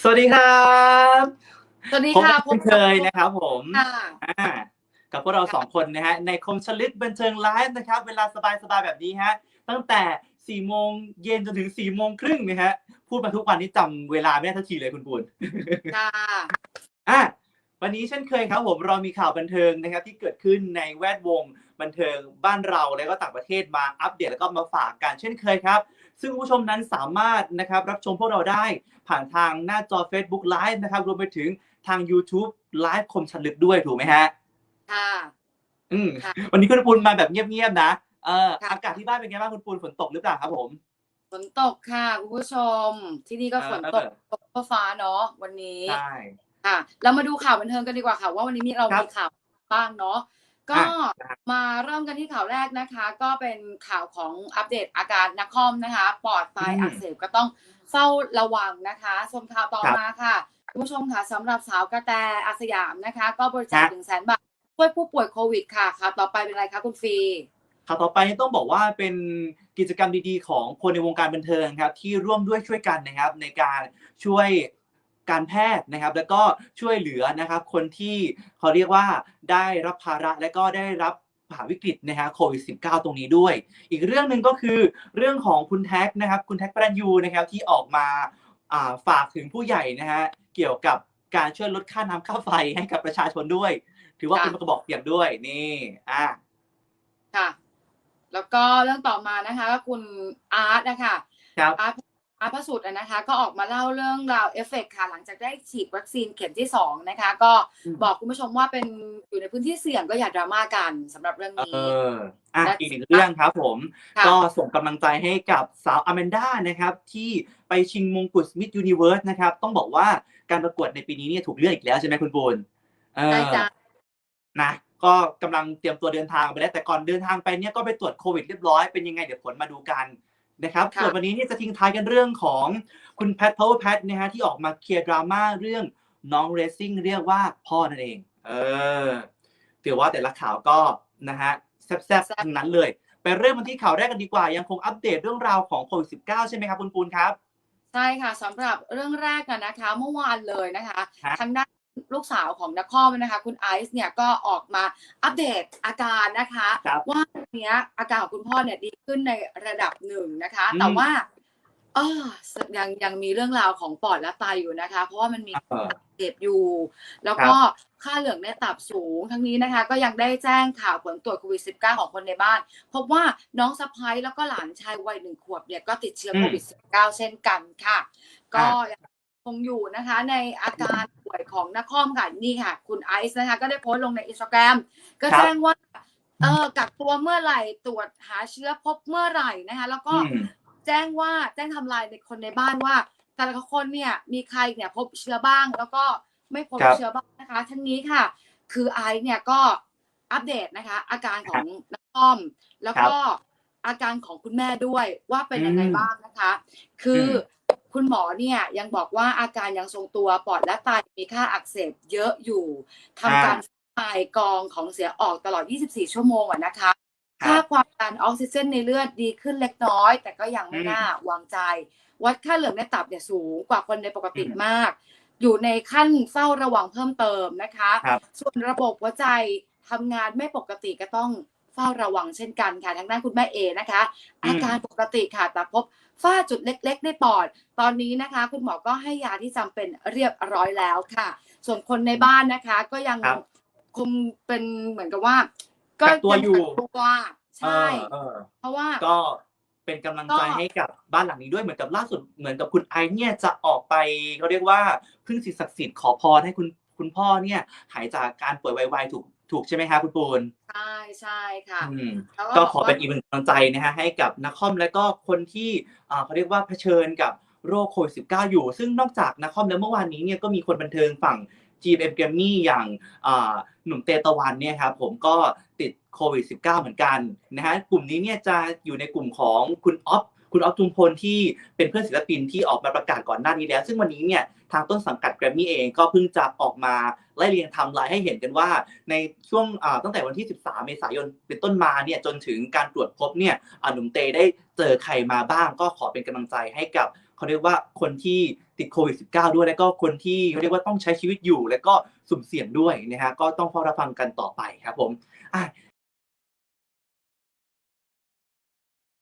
สวัสดีครับสวัสดีพบค่ะกันเช่นเคยนะครับผมค่ะอ่ากับพวกเราสองคนนะฮะในคมชลึกบันเทิงไลฟ์นะครับ เวลาสบายๆแบบนี้ฮะตั้งแต่4ี่โมงเย็นจนถึง4ี่โมงครึ่งนะฮะพูดมาทุกวันนี้จำเวลาไม่ได้ทันทีเลยคุณปูนค่ะอะวันนี้เช่นเคยครับผมเรามีข่าวบันเทิงนะครับ ที่เกิดขึ้นในแวดวงบันเทิงบ้านเราและก็ต่างประเทศมาอัปเดตแล้วก็มาฝากกันเช่นเคยครับ ซึ่งคุณผู้ชมนั้นสามารถนะครับรับชมพวกเราได้ผ่านทางหน้าจอ Facebook Live นะครับรวมไปถึงทาง YouTube Live คมชันลึกด้วยถูกไหมฮะค่ะอืมค่ะ วันนี้คุณปูนมาแบบเงียบๆนะเออค่ะ อากาศที่บ้านเป็นไงบ้างคุณปูนฝนตกหรือเปล่าครับผม ฝนตกค่ะคุณผู้ชม ที่นี่ก็ฝนตกเออตกฟ้าเนาะวันนี้ ใช่ ค่ะเรามาดูข่าวบันเทิงกันดีกว่าค่ะ ว่าวันนี้มีเราครับ มีข่าวบ้างเนาะ ก็อะมาเริ่มกันที่ข่าวแรกนะคะ ก็เป็นข่าวของอัปเดตอาการนักคอมนะคะ ปอดไตอืมอักเสบก็ต้องเฝ้าระวังนะคะส่วนข่าวต่อครับมาค่ะคุณผู้ชมค่ะสำหรับสาวกระแตอาสยามนะคะ ก็บริจาคฮะหนึ่งแสนบาทช่วยผู้ป่วยโควิดค่ะข่าวต่อไปเป็นอะไรคะคุณฟรีข่าวต่อไปต้องบอกว่าเป็นกิจกรรมดีๆ ของคนในวงการบันเทิงครับ ที่ร่วมด้วยช่วยกันนะครับในการช่วย การแพทย์นะครับ แล้วก็ช่วยเหลือนะครับ คนที่เขาเรียกว่าได้รับภาระและก็ได้รับผ่าวิกฤตนะฮะโควิด -19 ตรงนี้ด้วย อีกเรื่องหนึ่งก็คือเรื่องของคุณแท็กนะครับ คุณแท็กพระรันยูนะครับที่ออกมาอ่าฝากถึงผู้ใหญ่นะฮะเกี่ยวกับการช่วยลดค่าน้ำค่าไฟให้กับประชาชนด้วย ถือว่าค่ะเป็นกระบอกเสียงด้วยนี่อะค่ะ แล้วก็เรื่องต่อมานะคะก็คุณอาร์ตนะคะครับอาร์ต อาร์ตพระสุดนะคะก็ออกมาเล่าเรื่องราวเอฟเฟกต์ค่ะ หลังจากได้ฉีดวัคซีนเข็มที่สองนะคะ ก็อืมบอกคุณผู้ชมว่าเป็นอยู่ในพื้นที่เสี่ยงก็อย่าดราม่ากันสำหรับเรื่องเอนี้ออะและอีกหนึ่งเรื่องครับผมค่ะก็ส่งกำลังใจให้กับสาวอแมนด้านะครับ ที่ไปชิงมงกุฎมิ s ยูนิเวิร์สนะครับ ต้องบอกว่าการประกวดในปีนี้เนี่ยถูกเลือกอีกแล้วใช่ไหมคุณปูนเออใช่จ้ะนะก็กำลังเตรียมตัวเดินทางไปแล้วแต่ก่อนเดินทางไปเนี่ยก็ไปตรวจโควิดเรียบร้อยเป็นยังไงเดี๋ยวผลมาดูกัน นะครับค่ะส่วนวันนี้เนี่ยจะทิ้งท้ายกันเรื่องของคุณแพทพาวเวอร์แพทนะฮะที่ออกมาเคลียร์ดราม่าเรื่องน้องเรซซิ่งเรียกว่าพ่อนั่นเอง เออถือว่าแต่ละข่าวก็นะฮะแซ่บๆทั้งนั้นเลย ไปเริ่มกันที่ข่าวแรกกันดีกว่า ยังคงอัปเดตเรื่องราวของโควิด -19 ใช่ไหมครับคุณปูนครับใช่ค่ะสำหรับเรื่องแรกกันนะคะ เมื่อวานเลยนะคะฮะทางด้าน ลูกสาวของนักคอมนะคะ คุณไอซ์เนี่ยก็ออกมาอัปเดตอาการนะคะ ครับ ว่าเนี้ยอาการของคุณพ่อเนี่ยดีขึ้นในระดับหนึ่งนะคะ อืม แต่ว่าเออยังยังมีเรื่องราวของปอดและไตอยู่นะคะ เพราะว่ามันมี เออ เจ็บอยู่ แล้วก็ค่าเหลืองในตับสูง ทั้งนี้นะคะ ก็ยังได้แจ้งข่าวผลตรวจโควิด -19 ของคนในบ้าน พบว่าน้องสะพ้ายแล้วก็หลานชายวัยหนึ่งขวบเนี่ยก็ติดเชื้อโควิด -19 เช่นกันค่ะ ก็ยัง คงอยู่นะคะ ในอาการป่วยของนักคอมค่ะนี่ค่ะ คุณไอซ์นะคะ ก็ได้โพสต์ลงในอินสตาแกรมก็ครับแจ้งว่าเออกักตัวเมื่อไหร่ตรวจหาเชื้อพบเมื่อไหร่นะคะ แล้วก็อืมแจ้งว่าแจ้งทำลายในคนในบ้านว่า แต่ละคนเนี่ยมีใครเนี่ยพบเชื้อบ้าง แล้วก็ไม่พบครับเชื้อบ้างนะคะ ทั้งนี้ค่ะ คือไอซ์เนี่ยก็อัปเดตนะคะ อาการของนักคอมแล้วก็อาการของคุณแม่ด้วยว่าเป็นยังไงอืมบ้างนะคะ คืออม คุณหมอเนี่ยยังบอกว่าอาการยังทรงตัวปอดและไตมีค่าอักเสบเยอะอยู่ทำการคายกรองของเสียออกตลอด 24 ชั่วโมงอะนะคะครับค่าความดันออกซิเจนในเลือดดีขึ้นเล็กน้อย แต่ก็ยังไม่อืมน่าวางใจ วัดค่าเหลืองในตับเนี่ยสูงกว่าคนในปกติอืมมาก อยู่ในขั้นเฝ้าระวังเพิ่มเติมนะคะครับส่วนระบบหัวใจทำงานไม่ปกติก็ต้อง เฝ้าระวังเช่นกันค่ะทางด้านคุณแม่เอนะคะอืมอาการปกติค่ะแต่พบฝ้าจุดเล็กๆในปอด ตอนนี้นะคะ คุณหมอก็ให้ยาที่จำเป็นเรียบร้อยแล้วค่ะ ส่วนคนในบ้านนะคะ ก็ยังครับคงเป็นเหมือนกับว่ากักตัวอยู่งกักตัวใช่เออเออเพราะว่าก็เป็นกำลังใจก็ให้กับบ้านหลังนี้ด้วยเหมือนกับล่าสุดเหมือนกับคุณไอซ์เนี่ยจะออกไปเขาเรียกว่าพึ่งสิ่งศักดิ์สิทธิ์ขอพรให้คุณคุณพ่อเนี่ยหายจากการป่วยไวๆถูกถูกใช่ไหมคะคุณปูนใช่ ใช่ค่ะอืมแล้วก็บขอเป็นอีกหนึ่งกำลังใจนะฮะให้กับนักคอมและก็คนที่อ่าเขาเรียกว่าเผชิญกับโรคโควิด -19 อยู่ ซึ่งนอกจากนักคอมแล้วเมื่อวานนี้เนี่ยก็มีคนบันเทิงฝั่ง GMM g r a m m y อย่างอ่าหนุ่มเตตะวันเนี่ยครับผมก็ติดโควิด -19 เหมือนกันนะฮะกลุ่มนี้เนี่ยจะอยู่ในกลุ่มของคุณออฟ คุณออฟจุมพลที่เป็นเพื่อนศิลปินที่ออกมาประกาศก่อนหน้านี้แล้ว ซึ่งวันนี้เนี่ยทางต้นสังกัดแกรมมี่เองก็เพิ่งจะออกมาไล่เรียงทำลายให้เห็นกันว่า ในช่วงตั้งแต่วันที่ 13 เมษายนเป็นต้นมาเนี่ยจนถึงการตรวจพบเนี่ยหนุ่มเตได้เจอใครมาบ้าง ก็ขอเป็นกำลังใจให้กับเขาเรียกว่าคนที่ติดโควิด -19 ด้วย แล้วก็คนที่เขาเรียกว่าต้องใช้ชีวิตอยู่ แล้วก็สุ่มเสี่ยงด้วยนะฮะก็ต้องเฝ้ารับฟังกันต่อไปครับผมอะ